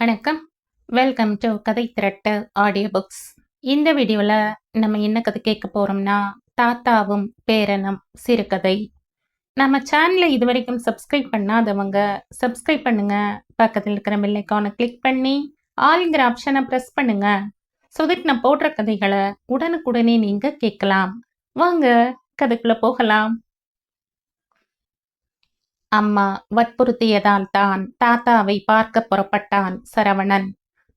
வணக்கம். Welcome to கதை திரட்டு audio books இந்த வீடியோவில் நம்ம என்ன கதை கேட்க போகிறோம்னா தாத்தாவும் பேரனும் சிறுகதை. நம்ம சேனலை இது வரைக்கும் சப்ஸ்கிரைப் பண்ணாதவங்க சப்ஸ்கிரைப் பண்ணுங்க. பக்கத்தில் இருக்கிற பெல்லைக்கானை கிளிக் பண்ணி ஆளுங்கிற ஆப்ஷனை ப்ரெஸ் பண்ணுங்க. ஸோ தட் நான் போடுற கதைகளை உடனுக்குடனே நீங்கள் கேட்கலாம். வாங்க கதைக்குள்ள போகலாம். அம்மா வற்புறுத்தியதால் தான் தாத்தாவை பார்க்க புறப்பட்டான் சரவணன்.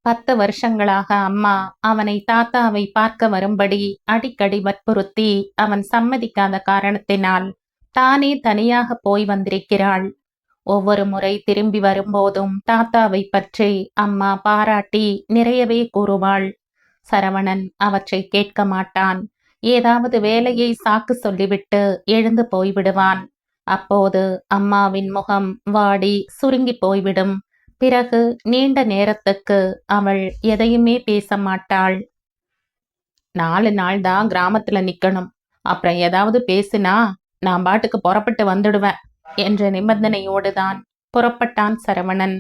பத்து வருஷங்களாக அம்மா அவனை தாத்தாவை பார்க்க வரும்படி அடிக்கடி வற்புறுத்தி அவன் சம்மதிக்காத காரணத்தினால் தானே தனியாக போய் வந்திருக்கிறாள். ஒவ்வொரு முறை திரும்பி வரும்போதும் தாத்தாவை பற்றி அம்மா பாராட்டி நிறையவே கூறுவாள். சரவணன் அவற்றை கேட்க மாட்டான். ஏதாவது வேலையை சாக்கு சொல்லிவிட்டு எழுந்து போய்விடுவான். அப்போது அம்மாவின் முகம் வாடி சுருங்கி போய்விடும். பிறகு நீண்ட நேரத்துக்கு அவள் எதையுமே பேச மாட்டாள். நாலு நாள் தான் கிராமத்துல நிக்கணும். அப்புறம் ஏதாவது பேசினா நான் பாட்டுக்கு புறப்பட்டு வந்துடுவேன் என்ற நிபந்தனையோடு தான் புறப்பட்டான் சரவணன்.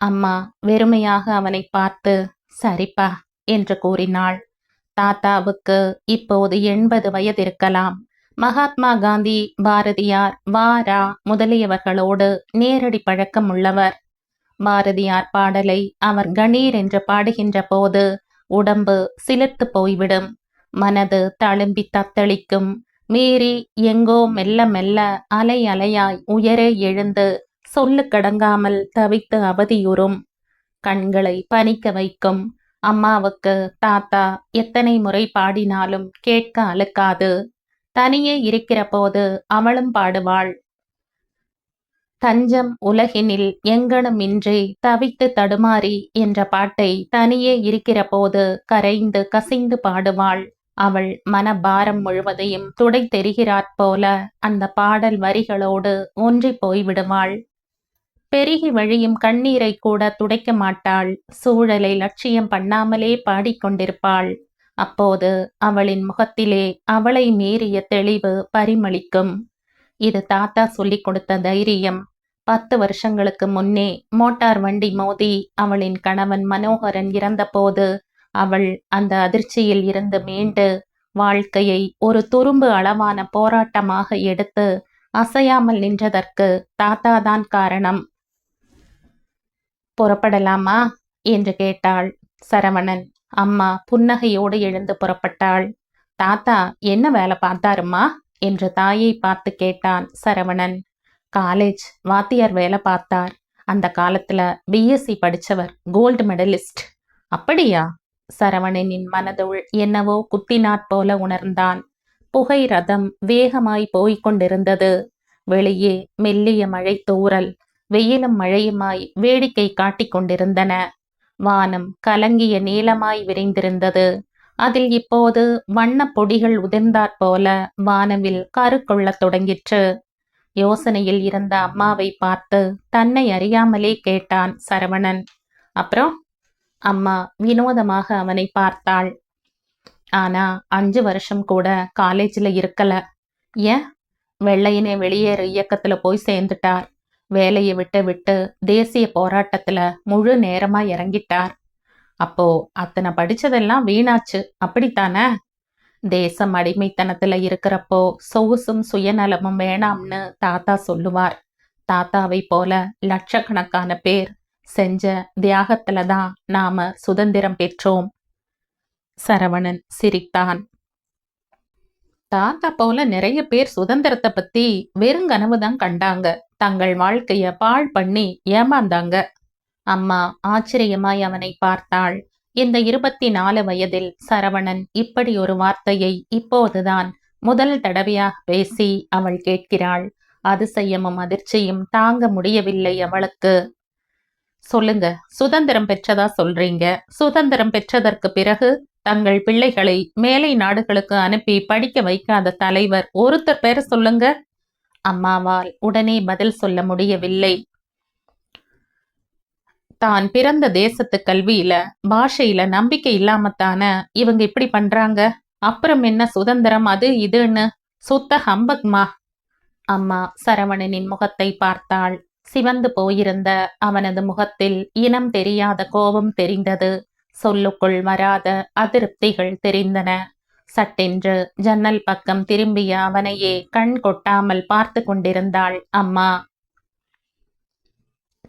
அம்மா வெறுமையாக அவனை பார்த்து சரிப்பா என்று கூறினாள். தாத்தாவுக்கு இப்போது எண்பது வயது இருக்கலாம். மகாத்மா காந்தி பாரதியார் வாரா முதலியவர்களோடு நேரடி பழக்கம் உள்ளவர் பாரதியார் பாடலை அவர் கணீர் என்று பாடுகின்ற போது உடம்பு சிலிர்த்து போய்விடும். மனது தழும்பி தத்தளிக்கும். மீறி எங்கோ மெல்ல மெல்ல அலை அலையாய் உயரே எழுந்து சொல்லு கடங்காமல் தவித்து அவதியுறும். கண்களை பனிக்க வைக்கும். அம்மாவுக்கு தாத்தா எத்தனை முறை பாடினாலும் கேட்க அழுக்காது. தனியே இருக்கிற போது அவளும் பாடுவாள். தஞ்சம் உலகினில் எங்கனுமின்றி தவித்து தடுமாறி என்ற பாட்டை தனியே இருக்கிற போது கரைந்து கசிந்து பாடுவாள். அவள் மனபாரம் முழுவதையும் துடை தெரிகிறாற் போல அந்த பாடல் வரிகளோடு ஒன்றி போய்விடுவாள். பெருகி வழியும் கண்ணீரை கூட துடைக்க மாட்டாள். சூழலை லட்சியம் பண்ணாமலே பாடிக்கொண்டிருப்பாள். அப்போது அவளின் முகத்திலே அவளை மீறிய தெளிவு பரிமளிக்கும். இது தாத்தா சொல்லிக் கொடுத்த தைரியம். பத்து வருஷங்களுக்கு முன்னே மோட்டார் வண்டி மோதி அவளின் கணவன் மனோகரன் இறந்தபோது அவள் அந்த அதிர்ச்சியில் இருந்து மீண்டு வாழ்க்கையை ஒரு துரும்பு அளவான போராட்டமாக எடுத்து அசையாமல் நின்றதற்கு தாத்தாதான் காரணம். புறப்படலாமா? என்று கேட்டாள் சரவணன். அம்மா புன்னகையோடு எழுந்து புறப்பட்டாள். தாத்தா என்ன வேலை பார்த்தாருமா என்று தாயை பார்த்து கேட்டான் சரவணன். காலேஜ் வாத்தியார் வேலை பார்த்தார். அந்த காலத்துல பிஎஸ்சி படிச்சவர் கோல்டு மெடலிஸ்ட் அப்படியா? சரவணனின் மனதுள் என்னவோ குத்தினாற் போல உணர்ந்தான். புகை ரதம் வேகமாய் போய்க் கொண்டிருந்தது. வெளியே மெல்லிய மழை தூறல் வெயிலும் மழையுமாய் வேடிக்கை காட்டிக் கொண்டிருந்தன. வானம் கலங்கிய நீளமாய் விரிந்திருந்தது. அதில் இப்போது வண்ண பொடிகள் உதிர்ந்தாற் போல வானவில் கருக்கொள்ளத் தொடங்கிற்று. யோசனையில் இருந்த அம்மாவை பார்த்து தன்னை அறியாமலே கேட்டான் சரவணன். அப்புறம்? அம்மா வினோதமாக அவனை பார்த்தாள். ஆனா அஞ்சு வருஷம் கூட காலேஜில் இருக்கல. ஏன்? வெள்ளையனே வெளியேறு இயக்கத்துல போய் சேர்ந்துட்டார். வேலையை விட்டு விட்டு தேசிய போராட்டத்துல முழு நேரமா இறங்கிட்டார். அப்போ அத்தனை படிச்சதெல்லாம் வீணாச்சு. அப்படித்தானே? தேசம் அடிமைத்தனத்துல இருக்கிறப்போ சொகுசும் சுயநலமும் வேணாம்னு தாத்தா சொல்லுவார். தாத்தாவை போல லட்சக்கணக்கான பேர் செஞ்ச தியாகத்துல தான் நாம சுதந்திரம் பெற்றோம். சரவணன் சிரித்தான். தாத்தா போல நிறைய பேர் சுதந்திரத்தை பத்தி வெறுங்கனவு தான் கண்டாங்க. தங்கள் வாழ்க்கைய பாழ் பண்ணி ஏமாந்தாங்க. அம்மா ஆச்சரியமாய் அவனை பார்த்தாள். இந்த இருபத்தி நாலு வயதில் சரவணன் இப்படி ஒரு வார்த்தையை இப்போதுதான் முதல் தடவையாக பேசி அவள் கேட்கிறாள். அதிசயமும் அதிர்ச்சியும் தாங்க முடியவில்லை அவளுக்கு. சொல்லுங்க சுதந்திரம் பெற்றதா சொல்றீங்க? சுதந்திரம் பெற்றதற்கு பிறகு தங்கள் பிள்ளைகளை மேலை நாடுகளுக்கு அனுப்பி படிக்க வைக்காத தலைவர் ஒருத்தர் பேர சொல்லுங்க. அம்மாவால் உடனே பதில் சொல்ல முடியவில்லை. தான் பிறந்த தேசத்து கல்வியில பாஷையில நம்பிக்கை இல்லாமத்தான இவங்க இப்படி பண்றாங்க? அப்புறம் என்ன சுதந்திரம் அது இதுன்னு சுத்த ஹம்பக்மா. அம்மா சரவணனின் முகத்தை பார்த்தாள். சிவந்து போயிருந்த அவனது முகத்தில் இனம் தெரியாத கோபம் தெரிந்தது. சொல்லுக்குள் வராத அதிருப்திகள் தெரிந்தன. சட்டென்று ஜன்னல் பக்கம் திரும்பிய அவனையே கண் கொட்டாமல் பார்த்து கொண்டிருந்தாள் அம்மா.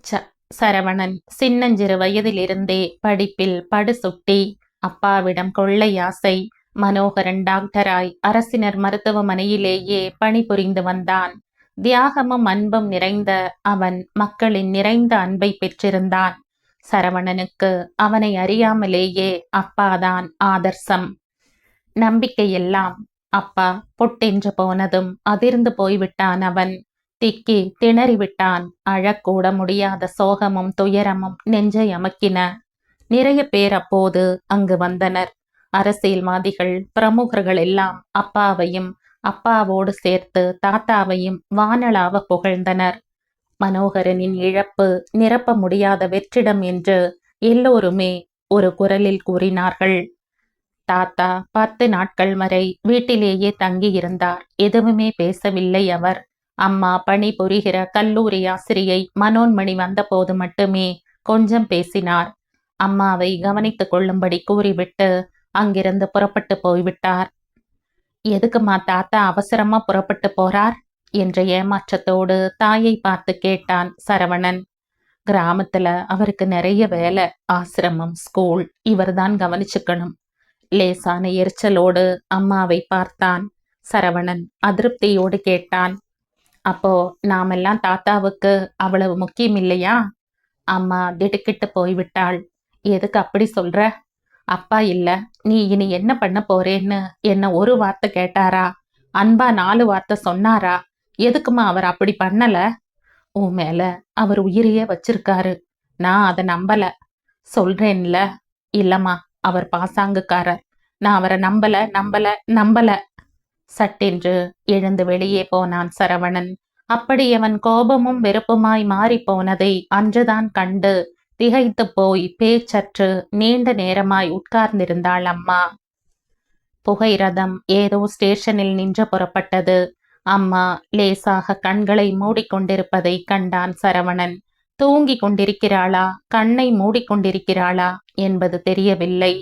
ச சரவணன் சின்னஞ்சிறு வயதிலிருந்தே படிப்பில் படு சுட்டி அப்பாவிடம் கொள்ளை ஆசை. மனோகரன் டாக்டராய் அரசினர் மருத்துவமனையிலேயே பணிபுரிந்து வந்தான். தியாகமும் அன்பும் நிறைந்த அவன் மக்களின் நிறைந்த அன்பை பெற்றிருந்தான். சரவணனுக்கு அவனை அறியாமலேயே அப்பாதான் ஆதர்சம். நம்பிக்கையெல்லாம் அப்பா பொட்டென்று போனதும் அதிர்ந்து போய்விட்டான் அவன். திக்கி திணறிவிட்டான். அழக்கூட முடியாத சோகமும் துயரமும் நெஞ்சை அமக்கின. நிறைய பேர் அப்போது அங்கு வந்தனர். அரசியல்வாதிகள் பிரமுகர்கள் எல்லாம் அப்பாவையும் அப்பாவோடு சேர்த்து தாத்தாவையும் வானளாவ புகழ்ந்தனர். மனோகரனின் இழப்பு நிரப்ப முடியாத வெற்றிடம் என்று எல்லோருமே ஒரு குரலில் கூறினார்கள். தாத்தா பத்து நாட்கள் வரை வீட்டிலேயே தங்கியிருந்தார். எதுவுமே பேசவில்லை அவர். அம்மா பணி புரிகிற கல்லூரி ஆசிரியை மனோன்மணி வந்தபோது மட்டுமே கொஞ்சம் பேசினார். அம்மாவை கவனித்துக் கொள்ளும்படி கூறிவிட்டு அங்கிருந்து புறப்பட்டு போய்விட்டார். எதுக்குமா தாத்தா அவசரமா புறப்பட்டு போறார்? என்ற ஏமாற்றத்தோடு தாயை பார்த்து கேட்டான் சரவணன். கிராமத்துல அவருக்கு நிறைய வேலை ஆசிரமம் ஸ்கூல் இவர்தான் கவனிச்சுக்கணும். லேசான எரிச்சலோடு அம்மாவை பார்த்தான். சரவணன் அதிருப்தியோடு கேட்டான் அப்போ நாமெல்லாம் தாத்தாவுக்கு அவ்வளவு முக்கியம் இல்லையா? அம்மா திடுக்கிட்டு போய்விட்டாள். எதுக்கு அப்படி சொல்ற? அப்பா இல்ல. நீ இனி என்ன பண்ண போறேன்னு என்ன ஒரு வார்த்தை கேட்டாரா? அன்பா நாலு வார்த்தை சொன்னாரா? எதுக்குமா அவர் அப்படி பண்ணல? உன் மேல அவர் உயிரையே வச்சிருக்காரு. நான் அதை நம்பல. சொல்றேன்ல. இல்லம்மா. அவர் பாசாங்குக்காரர். நான் அவரை நம்பல நம்பல நம்பல. சட்டென்று எழுந்து வெளியே போனான் சரவணன். அப்படி அவன் கோபமும் வெறுப்புமாய் மாறிப் போனதை அன்றுதான் கண்டு திகைத்து போய் பேச்சற்று நீண்ட நேரமாய் உட்கார்ந்திருந்தாள் அம்மா. புகை ரதம் ஏதோ ஸ்டேஷனில் நின்று புறப்பட்டது. அம்மா லேசாக கண்களை மூடிக்கொண்டிருப்பதை கண்டான் சரவணன். தூங்கிக் கொண்டிருக்கிறாளா கண்ணை மூடிக்கொண்டிருக்கிறாளா? என்பது தெரியவில்லை.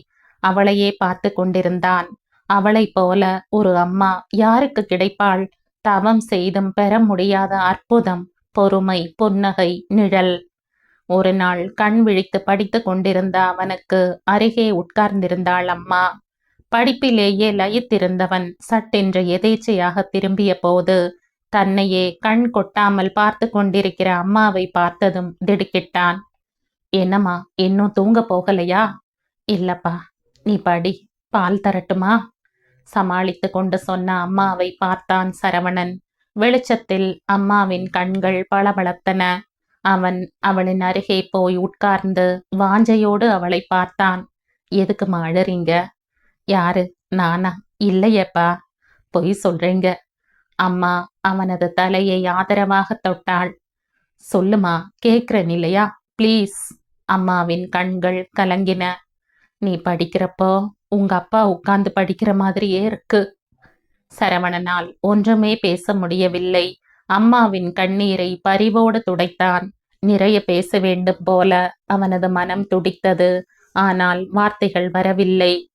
அவளையே பார்த்து கொண்டிருந்தான். அவளைப் போல ஒரு அம்மா யாருக்கு கிடைப்பாள்? தவம் செய்தும் பெற முடியாத அற்புதம் பொறுமை புன்னகை நிழல். ஒரு நாள் கண் விழித்து படித்து கொண்டிருந்த அவனுக்கு அருகே உட்கார்ந்திருந்தாள் அம்மா. படிப்பிலேயே லயித்திருந்தவன் சட்டென்று எதேச்சையாக திரும்பிய போது தன்னையே கண் கொட்டாமல் பார்த்து கொண்டிருக்கிற அம்மாவை பார்த்ததும் திடுக்கிட்டான். என்னம்மா இன்னும் தூங்க போகலையா? இல்லப்பா நீ படி பால் தரட்டுமா? சமாளித்து கொண்டு சொன்ன அம்மாவை பார்த்தான் சரவணன். வெளிச்சத்தில் அம்மாவின் கண்கள் பளபளத்தன. அவன் அவளின் அருகே போய் உட்கார்ந்து வாஞ்சையோடு அவளை பார்த்தான். எதுக்குமா அழறீங்க? யாரு? நானா? இல்லையப்பா. பொய் சொல்றீங்க. அம்மா அவனது தலையை ஆதரவாக தொட்டாள். சொல்லுமா கேக்குறேன் இல்லையா? ப்ளீஸ். அம்மாவின் கண்கள் கலங்கின. நீ படிக்கிறப்போ உங்க அப்பா உட்கார்ந்து படிக்கிற மாதிரியே இருக்கு. சரவணனால் ஒன்றுமே பேச முடியவில்லை. அம்மாவின் கண்ணீரை பரிவோடு துடைத்தான். நிறைய பேச வேண்டும் போல அவனது மனம் துடித்தது. ஆனால் வார்த்தைகள் வரவில்லை.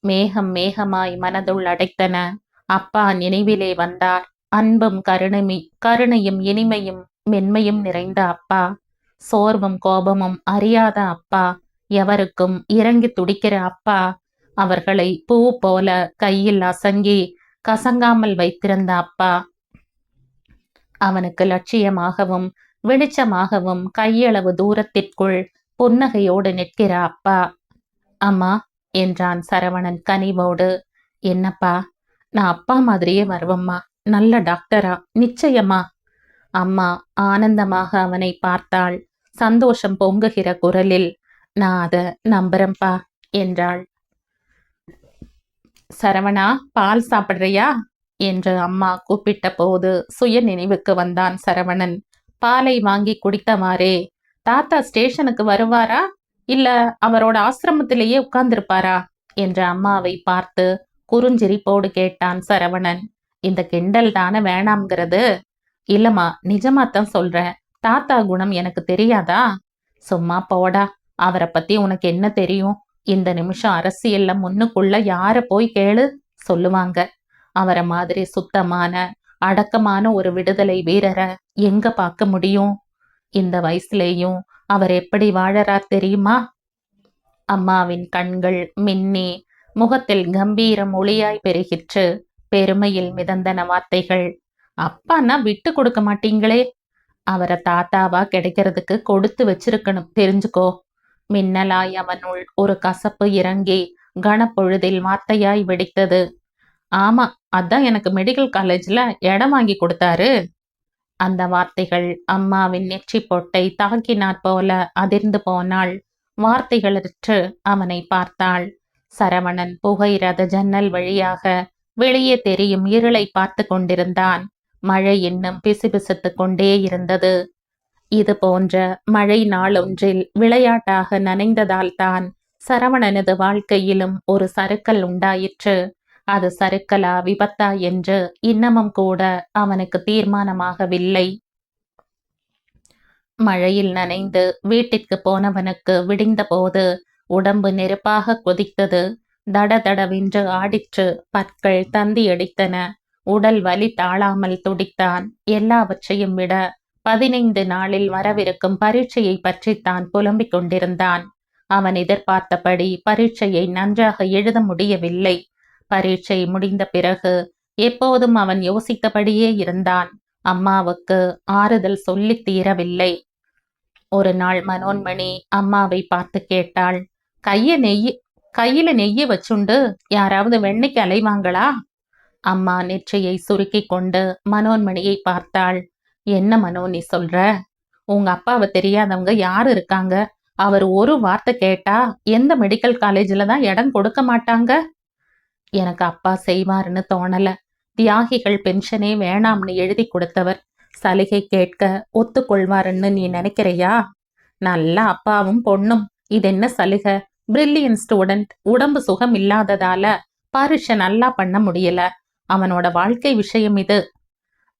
மேகம் மேகமாய் மனதுள் அடைத்தன. அப்பா நினைவிலே வந்தார். அன்பும் கருணைமி கருணையும் இனிமையும் மென்மையும் நிறைந்த அப்பா. சோர்வும் கோபமும் அறியாத அப்பா. எவருக்கும் இறங்கி துடிக்கிற அப்பா. அவர்களை பூ போல கையில் அசங்கி கசங்காமல் வைத்திருந்த அப்பா. அவனுக்கு லட்சியமாகவும் வெளிச்சமாகவும் கையளவு தூரத்திற்குள் புன்னகையோடு நிற்கிற அப்பா. அம்மா என்றான் சரவணன் கனிவோடு. என்னப்பா நான் அப்பா மாதிரியே வருவம்மா. நல்ல டாக்டரா நிச்சயமா. அம்மா ஆனந்தமாக அவனை பார்த்தாள். சந்தோஷம் பொங்குகிற குரலில் நான் அத நம்புறேன்பா என்றாள். சரவணா பால் சாப்பிடுறியா? என்று அம்மா கூப்பிட்ட போது சுய நினைவுக்கு வந்தான் சரவணன். பாலை வாங்கி குடித்தவாறே. தாத்தா ஸ்டேஷனுக்கு வருவாரா? இல்ல அவரோட ஆசிரமத்திலேயே உட்கார்ந்திருப்பாரா? என்ற அம்மாவை பார்த்து குறுஞ்சிரிப்போடு கேட்டான் சரவணன். இந்த கிண்டல் தானே வேணாம்ங்கிறது? இல்லம்மா நிஜமாத்தான் சொல்றேன். தாத்தா குணம் எனக்கு தெரியாதா? சும்மா போடா. அவரை பத்தி உனக்கு என்ன தெரியும்? இந்த நிமிஷம் அரசியல்ல முன்னுக்குள்ள யார போய் கேளு? சொல்லுவாங்க. அவரை மாதிரி சுத்தமான அடக்கமான ஒரு விடுதலை வீரரை எங்க பார்க்க முடியும்? இந்த வயசுலேயும் அவர் எப்படி வாழறா தெரியுமா? அம்மாவின் கண்கள் மின்னி முகத்தில் கம்பீரம் ஒளியாய் பெருகிற்று. பெருமையில் மிதந்தன வார்த்தைகள். அப்பான்னா விட்டு கொடுக்க மாட்டீங்களே? அவரை தாத்தாவா கிடைக்கிறதுக்கு கொடுத்து வச்சிருக்கணும். தெரிஞ்சுக்கோ. மின்னலாய் அவனுள் ஒரு கசப்பு இறங்கி கனப்பொழுதில் வார்த்தையாய் வெடித்தது. ஆமா அதான் எனக்கு மெடிக்கல் காலேஜ்ல இடம் வாங்கி கொடுத்தாரு. அந்த வார்த்தைகள் அம்மாவின் நெற்றி பொட்டை தாக்கினாற் போல அதிர்ந்து போனாள். வார்த்தைகளற்று அவனை பார்த்தாள். சரவணன் புகையிரத ஜன்னல் வழியாக வெளியே தெரியும் இருளை பார்த்து கொண்டிருந்தான். மழை இன்னும் பிசுபிசுத்துக் கொண்டே இருந்தது. இது போன்ற மழை நாளொன்றில் விளையாட்டாக நனைந்ததால் தான் சரவணனது வாழ்க்கையிலும் ஒரு சறுக்கல் உண்டாயிற்று. அது சறுக்கலா விபத்தா என்று இன்னமும் கூட அவனுக்கு தீர்மானமாகவில்லை. மழையில் நனைந்து வீட்டிற்கு போனவனுக்கு விடிந்தபோது உடம்பு நெருப்பாக கொதித்தது. தடதடவென்று ஆடிற்று. பற்கள் தந்தியடித்தன. உடல் வலி தாழாமல் துடித்தான். எல்லாவற்றையும் விட பதினைந்து நாளில் வரவிருக்கும் பரீட்சையை பற்றித்தான் புலம்பிக் கொண்டிருந்தான். அவன் எதிர்பார்த்தபடி பரீட்சையை நன்றாக எழுத முடியவில்லை. பரீட்சை முடிந்த பிறகு எப்போதும் அவன் யோசித்தபடியே இருந்தான். அம்மாவுக்கு ஆறுதல் சொல்லித் தீரவில்லை. ஒரு நாள் மனோன்மணி அம்மாவை பார்த்து கேட்டாள். கைய நெய் கையில நெய்ய வச்சுண்டு யாராவது வெண்ணைக்கு அலைவாங்களா அம்மா நெற்றியை சுருக்கி கொண்டு மனோன்மணியை பார்த்தாள். என்ன மனோ நீ சொல்ற? உங்க அப்பாவை தெரியாதவங்க யாரு இருக்காங்க? அவர் ஒரு வார்த்தை கேட்டா எந்த மெடிக்கல் காலேஜில் தான் இடம் கொடுக்க மாட்டாங்க? எனக்கு அப்பா செய்வாருன்னு தோணல. தியாகிகள் பென்ஷனே வேணாம்னு எழுதி கொடுத்தவர். சலுகை கேட்க ஒத்துக்கொள்வாருன்னு நீ நினைக்கிறையா? நல்ல அப்பாவும் பொண்ணும். இது என்ன சலுகை? பிரில்லியன் ஸ்டூடெண்ட் உடம்பு சுகம் இல்லாததால பரீட்சை நல்லா பண்ண முடியல. அவனோட வாழ்க்கை விஷயம் இது.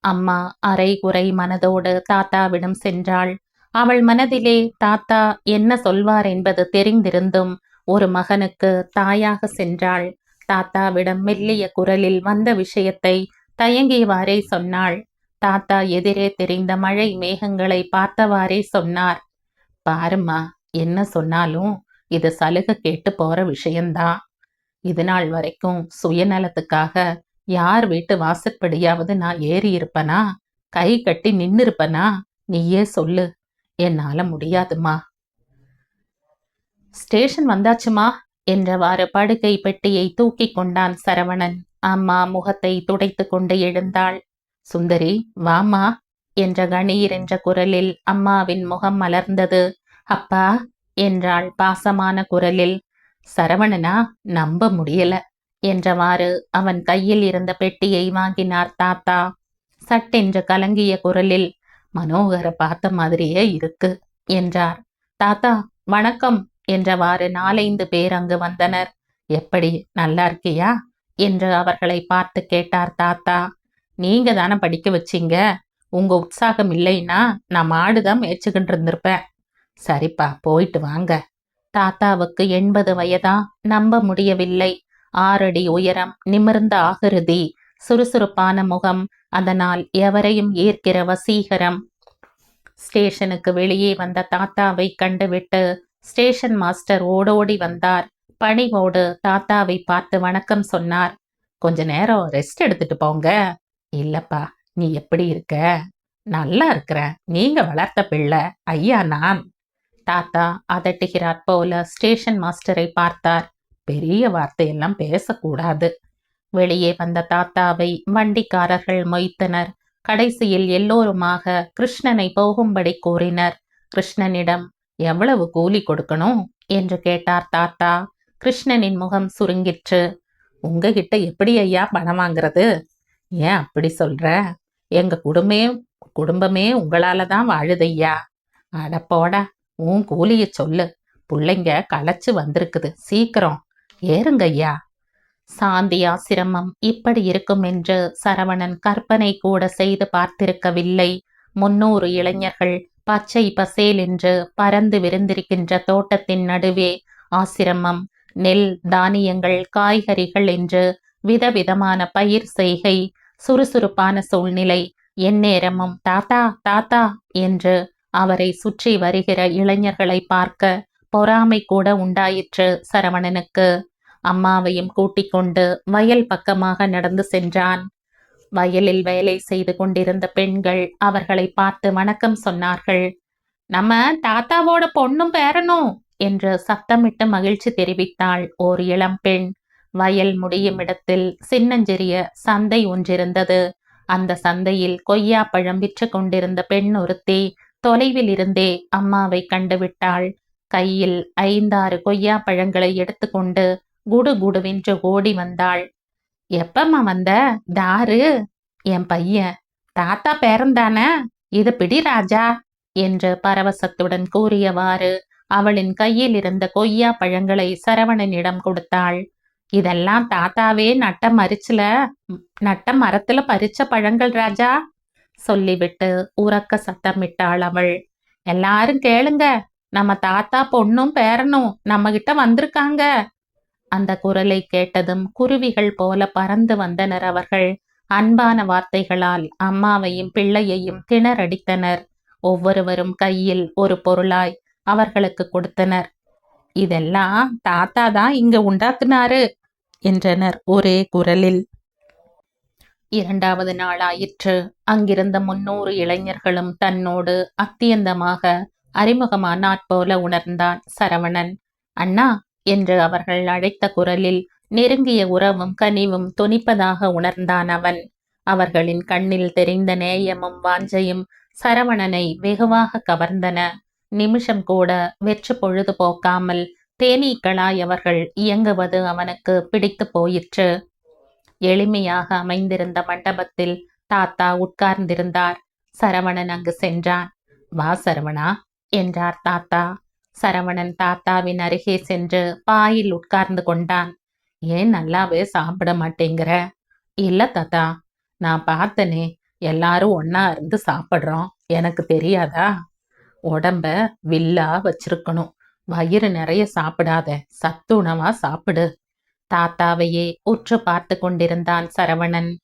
அம்மா அரை குறை மனதோடு தாத்தாவிடம் சென்றாள். அவள் மனதிலே தாத்தா என்ன சொல்வார் என்பது தெரிந்திருந்தும் ஒரு மகனுக்கு தாயாக சென்றாள். தாத்தாவிடம் மெல்லிய குரலில் வந்த விஷயத்தை தயங்கியவாறே சொன்னாள். தாத்தா எதிரே தெரிந்த மழை மேகங்களை பார்த்தவாறே சொன்னார். பாரும்மா என்ன சொன்னாலும் இது சலுகை கேட்டு போற விஷயம்தான் இது நாள் வரைக்கும் சுயநலத்துக்காக யார் வீட்டு வாசற்படியாவது நான் ஏறி இருப்பனா? கை கட்டி நின்னு இருப்பனா நீயே சொல்லு. என்னால முடியாதுமா. ஸ்டேஷன் வந்தாச்சுமா? என்றவாறு படுக்கை பெட்டியை தூக்கி கொண்டான் சரவணன். அம்மா முகத்தை துடைத்து கொண்டு எழுந்தாள். சுந்தரி வாமா என்ற கணீர் என்ற குரலில் அம்மாவின் முகம் மலர்ந்தது. அப்பா என்றாள் பாசமான குரலில். சரவணனா நம்ப முடியல என்றவாறு அவன் கையில் இருந்த பெட்டியை வாங்கினார் தாத்தா. சட்டென்று கலங்கிய குரலில் மனோகரை பார்த்த மாதிரியே இருக்கு என்றார். தாத்தா வணக்கம் என்றவாறு நாலைந்து பேர் அங்கு வந்தனர். எப்படி நல்லா இருக்கியா? என்று அவர்களை பார்த்து கேட்டார் தாத்தா. நீங்க தானே படிக்க வச்சீங்க? உங்க உற்சாகம் இல்லைன்னா நான் மாடுதான் முயற்சிக்கிட்டு இருந்திருப்பேன். சரிப்பா போயிட்டு வாங்க. தாத்தாவுக்கு எண்பது வயதா? நம்ப முடியவில்லை. ஆறடி உயரம் நிமிர்ந்த ஆகிருதி. சுறுசுறுப்பான முகம் அதனால் எவரையும் ஈர்க்கிற வசீகரம். ஸ்டேஷனுக்கு வெளியே வந்த தாத்தாவை கண்டுவிட்டு ஸ்டேஷன் மாஸ்டர் ஓடோடி வந்தார். பணிவோடு தாத்தாவை பார்த்து வணக்கம் சொன்னார். கொஞ்ச நேரம் ரெஸ்ட் எடுத்துட்டு போங்க. இல்லப்பா நீ எப்படி இருக்க? நல்லா இருக்கிற நீங்க வளர்த்த பிள்ளை. ஐயா நான் தாத்தா அதட்டுகிறார் போல ஸ்டேஷன் மாஸ்டரை பார்த்தார். பெரிய வார்த்தையெல்லாம் பேசக்கூடாது. வெளியே வந்த தாத்தாவை வண்டிக்காரர்கள் மொய்த்தனர். கடைசியில் எல்லோருமாக கிருஷ்ணனை போகும்படி கூறினர். கிருஷ்ணனிடம் எவ்வளவு கூலி கொடுக்கணும்? என்று கேட்டார் தாத்தா. கிருஷ்ணனின் முகம் சுருங்கிற்று. உங்ககிட்ட எப்படி ஐயா பணம் வாங்குறது? ஏன் அப்படி சொல்ற? எங்க குடும்பமே குடும்பமே உங்களால தான் வாழுதையா அடப்போடா உன் கூலிய சொல்லு. பிள்ளைங்க களைச்சு வந்திருக்குது. சீக்கிரம். ஏறுங்க ஐயா. சாந்தி ஆசிரமம் இப்படி இருக்கும் என்று சரவணன் கற்பனை கூட செய்து பார்த்திருக்கவில்லை. முன்னூறு இளைஞர்கள் பச்சை பசேல் என்று பறந்து விருந்திருக்கின்ற தோட்டத்தின் நடுவே ஆசிரமம் நெல் தானியங்கள் காய்கறிகள் என்று விதவிதமான பயிர் செய்கை சுறுசுறுப்பான சூழ்நிலை. எந்நேரமும் தாத்தா தாத்தா என்று அவரை சுற்றி வருகிற இளைஞர்களை பார்க்க பொறாமை கூட உண்டாயிற்று சரவணனுக்கு. அம்மாவையும் கூட்டிக் கொண்டு வயல் பக்கமாக நடந்து சென்றான். வயலில் வேலை செய்து கொண்டிருந்த பெண்கள் அவர்களை பார்த்து வணக்கம் சொன்னார்கள். நம்ம தாத்தாவோட பொண்ணும் பேரனும் என்று சத்தமிட்டு மகிழ்ச்சி தெரிவித்தாள் ஓர் இளம் பெண். வயல் முடியும் இடத்தில் சின்னஞ்சிறிய சந்தை ஒன்றிருந்தது. அந்த சந்தையில் கொய்யா பழம் விற்று கொண்டிருந்த பெண் ஒருத்தி தொலைவில் இருந்தே அம்மாவை கண்டுவிட்டாள். கையில் ஐந்தாறு கொய்யா பழங்களை எடுத்துக்கொண்டு குடு குடுவென்று ஓடி வந்தாள். எப்பம்மா வந்த? தாரு என் பையன். தாத்தா பேரந்தானே இது பிடி ராஜா? என்று பரவசத்துடன் கூறியவாறு அவளின் கையில் இருந்த கொய்யா பழங்களை சரவணனிடம் கொடுத்தாள். இதெல்லாம் தாத்தாவே நட்ட மரிச்சுல நட்ட மரத்துல பறிச்ச பழங்கள் ராஜா. சொல்லிவிட்டு உறக்க சத்தமிட்டாள் அவள். எல்லாரும் கேளுங்க. நம்ம தாத்தா பொண்ணும் பேரனும் நம்ம கிட்ட வந்திருக்காங்க. அந்த குரலை கேட்டதும் குருவிகள் போல பறந்து வந்தனர் அவர்கள். அன்பான வார்த்தைகளால் அம்மாவையும் பிள்ளையையும் திணறடித்தனர் ஒவ்வொருவரும் கையில் ஒரு பொருளாய் அவர்களுக்கு கொடுத்தனர். இதெல்லாம் தாத்தா தான் இங்க உண்டாக்குனாரு என்றனர் ஒரே குரலில். இரண்டாவது நாளாயிற்று. அங்கிருந்த முன்னூறு இளைஞர்களும் தன்னோடு அத்தியந்தமாக அறிமுகமானாற் போல உணர்ந்தான் சரவணன். அண்ணா என்று அவர்கள் அழைத்த குரலில் நெருங்கிய உறவும் கனிவும் துணிப்பதாக உணர்ந்தான் அவன். அவர்களின் கண்ணில் தெரிந்த நேயமும் வாஞ்சையும் சரவணனை வெகுவாக கவர்ந்தன. நிமிஷம் கூட வெற்று பொழுது போக்காமல் தேனீக்களாய் அவர்கள் இயங்குவது அவனுக்கு பிடித்து போயிற்று. எளிமையாக அமைந்திருந்த மண்டபத்தில் தாத்தா உட்கார்ந்திருந்தார். சரவணன் அங்கு சென்றான். வா சரவணா என்றார் தாத்தா. சரவணன் தாத்தாவின் அருகே சென்று பாயில் உட்கார்ந்து கொண்டான். ஏன் நல்லாவே சாப்பிட மாட்டேங்கிற? இல்ல தாத்தா. நான் பார்த்தனே எல்லாரும் ஒன்னா இருந்து சாப்பிட்றோம். எனக்கு தெரியாதா? உடம்ப வில்லா வச்சிருக்கணும். வயிறு நிறைய சாப்பிடாத. சத்துணவா சாப்பிடு. தாத்தாவையே உற்று பார்த்து கொண்டிருந்தான் சரவணன்.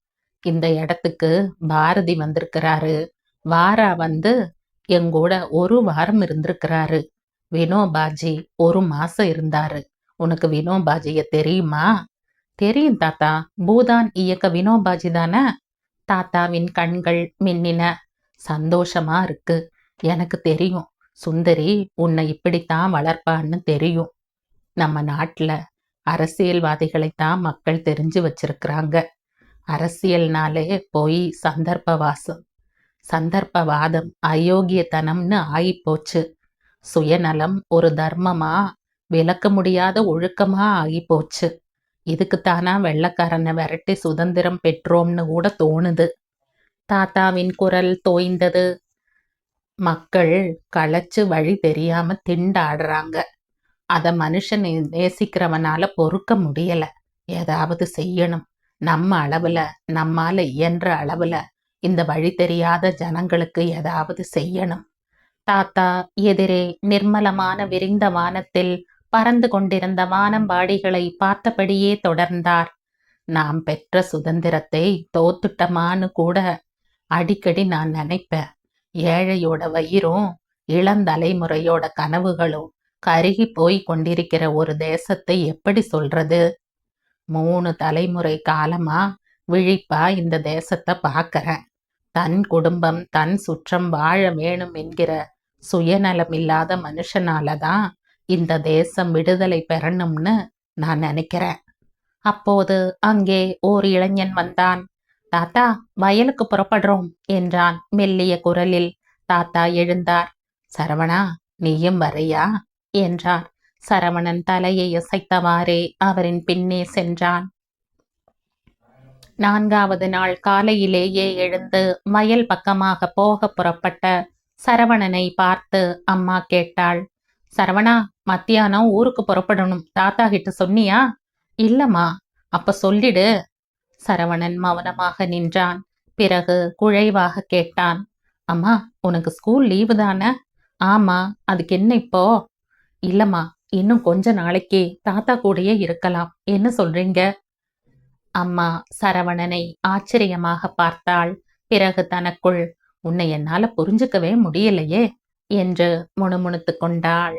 இந்த இடத்துக்கு பாரதி வந்திருக்கிறாரு. வாரா வந்து எங்கூட ஒரு வாரம் இருந்திருக்கிறாரு. வினோபாஜி ஒரு மாசம் இருந்தாரு. உனக்கு வினோபாஜிய தெரியுமா? தெரியும் தாத்தா. பூதான் இயக்க வினோபாஜி தானே? தாத்தாவின் கண்கள் மின்னின. சந்தோஷமா இருக்கு. எனக்கு தெரியும். சுந்தரி உன்னை இப்படித்தான் வளர்ப்பான்னு தெரியும். நம்ம நாட்டுல அரசியல்வாதிகளைத்தான் மக்கள் தெரிஞ்சு வச்சிருக்கிறாங்க. அரசியல்னாலே போய் சந்தர்ப்பவாசம் சந்தர்ப்பவாதம் அயோக்கியத்தனம்னு ஆகிப்போச்சு சுயநலம் ஒரு தர்மமா விளக்க முடியாத ஒழுக்கமா ஆகிப்போச்சு இதுக்குத்தானா வெள்ளக்காரனை விரட்டி சுதந்திரம் பெற்றோம்னு கூட தோணுது. தாத்தாவின் குரல் தோய்ந்தது. மக்கள் களைச்சு வழி தெரியாம திண்டாடுறாங்க. அத மனுஷன் நேசிக்கிறவனால பொறுக்க முடியல. ஏதாவது செய்யணும். நம்ம அளவுல நம்மால இயன்ற அளவுல இந்த வழி தெரியாத ஜனங்களுக்கு ஏதாவது செய்யணும். தாத்தா எதிரே நிர்மலமான விரிந்த வானத்தில் பறந்து கொண்டிருந்த வானம்பாடிகளை பார்த்தபடியே தொடர்ந்தார். நாம் பெற்ற சுதந்திரத்தை தோத்துட்டமான்னு கூட அடிக்கடி நான் நினைப்பேன். ஏழையோட வயிறும் இளந்தலைமுறையோட கனவுகளும் கருகி போய் கொண்டிருக்கிற ஒரு தேசத்தை எப்படி சொல்றது? மூணு தலைமுறை காலமா விழிப்பா இந்த தேசத்தை பார்க்கறேன். தன் குடும்பம் தன் சுற்றம் வாழ வேணும் என்கிற சுயநலம் இல்லாத மனுஷனால தான் இந்த தேசம் விடுதலை பெறணும்னு நான் நினைக்கிறேன். அப்போது அங்கே ஓர் இளைஞன் வந்தான். தாத்தா வயலுக்கு புறப்படுறோம் என்றான் மெல்லிய குரலில். தாத்தா எழுந்தார். சரவணா நீயும் வரையா என்றார் சரவணன் தலையை இசைத்தவாறே அவரின் பின்னே சென்றான். நான்காவது நாள் காலையிலேயே எழுந்து வயல் பக்கமாக போக புறப்பட்ட சரவணனை பார்த்து அம்மா கேட்டாள் சரவணா மத்தியானம் ஊருக்கு புறப்படணும். தாத்தா கிட்ட சொன்னியா? இல்லம்மா அப்ப சொல்லிடு. சரவணன் மௌனமாக நின்றான். பிறகு குழைவாக கேட்டான் அம்மா உனக்கு ஸ்கூல் லீவு தானே? ஆமா அதுக்கு என்ன இப்போ? இல்லம்மா இன்னும் கொஞ்ச நாளைக்கு தாத்தா கூடயே இருக்கலாம். என்ன சொல்றீங்க? அம்மா சரவணனை ஆச்சரியமாக பார்த்தாள். பிறகு தனக்குள் உன்னை என்னால புரிஞ்சுக்கவே முடியலையே என்று முணுமுணுத்துக் கொண்டாள்.